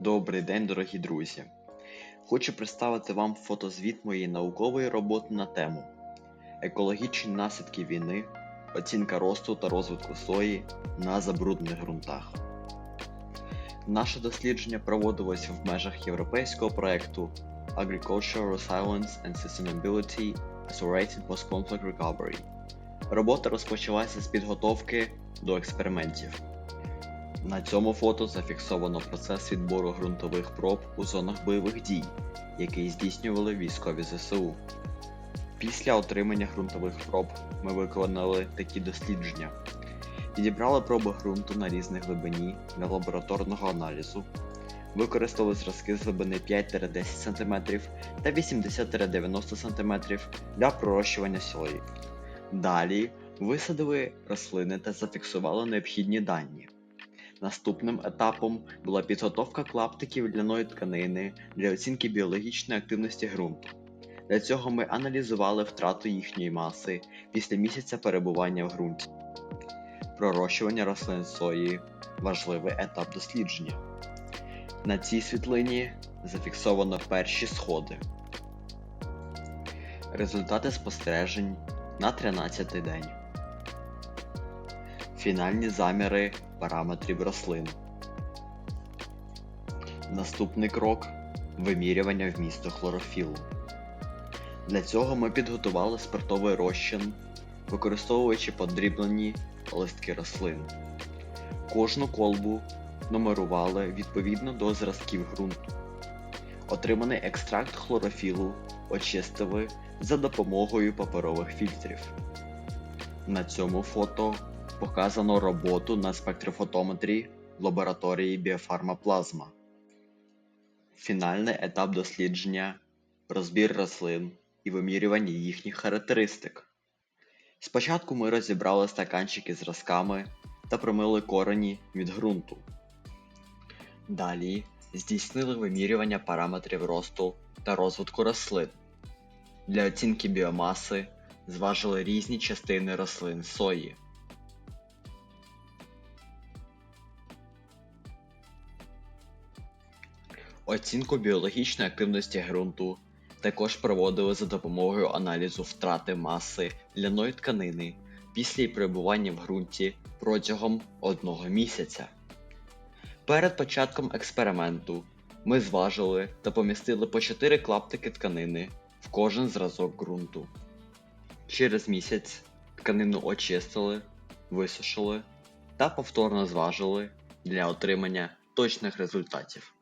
Добрий день, дорогі друзі! Хочу представити вам фотозвіт моєї наукової роботи на тему Екологічні наслідки війни, оцінка росту та розвитку сої на забруднених ґрунтах. Наше дослідження проводилось в межах європейського проекту Agricultural Resilience and Sustainability Accelerated Post-Conflict Recovery. Робота розпочалася з підготовки до експериментів. На цьому фото зафіксовано процес відбору ґрунтових проб у зонах бойових дій, який здійснювали військові ЗСУ. Після отримання ґрунтових проб ми виконали такі дослідження. Підібрали проби ґрунту на різних глибині для лабораторного аналізу, використали зразки з глибини 5-10 см та 80-90 см для пророщування сої. Далі висадили рослини та зафіксували необхідні дані. Наступним етапом була підготовка клаптиків ляної тканини для оцінки біологічної активності ґрунту. Для цього ми аналізували втрату їхньої маси після місяця перебування в ґрунті. Пророщування рослин сої важливий етап дослідження. На цій світлині зафіксовано перші сходи. Результати спостережень на 13 день. Фінальні заміри параметрів рослин. Наступний крок вимірювання вмісту хлорофілу. Для цього ми підготували спиртовий розчин, використовуючи подріблені листки рослин. Кожну колбу нумерували відповідно до зразків ґрунту. Отриманий екстракт хлорофілу очистили за допомогою паперових фільтрів. На цьому фото показано роботу на спектрофотометрі в лабораторії біофармаплазма. Фінальний етап дослідження розбір рослин і вимірювання їхніх характеристик. Спочатку ми розібрали стаканчики зразками та промили корені від ґрунту. Далі здійснили вимірювання параметрів росту та розвитку рослин. Для оцінки біомаси зважили різні частини рослин сої. Оцінку біологічної активності ґрунту також проводили за допомогою аналізу втрати маси ляної тканини після її перебування в ґрунті протягом одного місяця. Перед початком експерименту ми зважили та помістили по 4 клаптики тканини в кожен зразок ґрунту. Через місяць тканину очистили, висушили та повторно зважили для отримання точних результатів.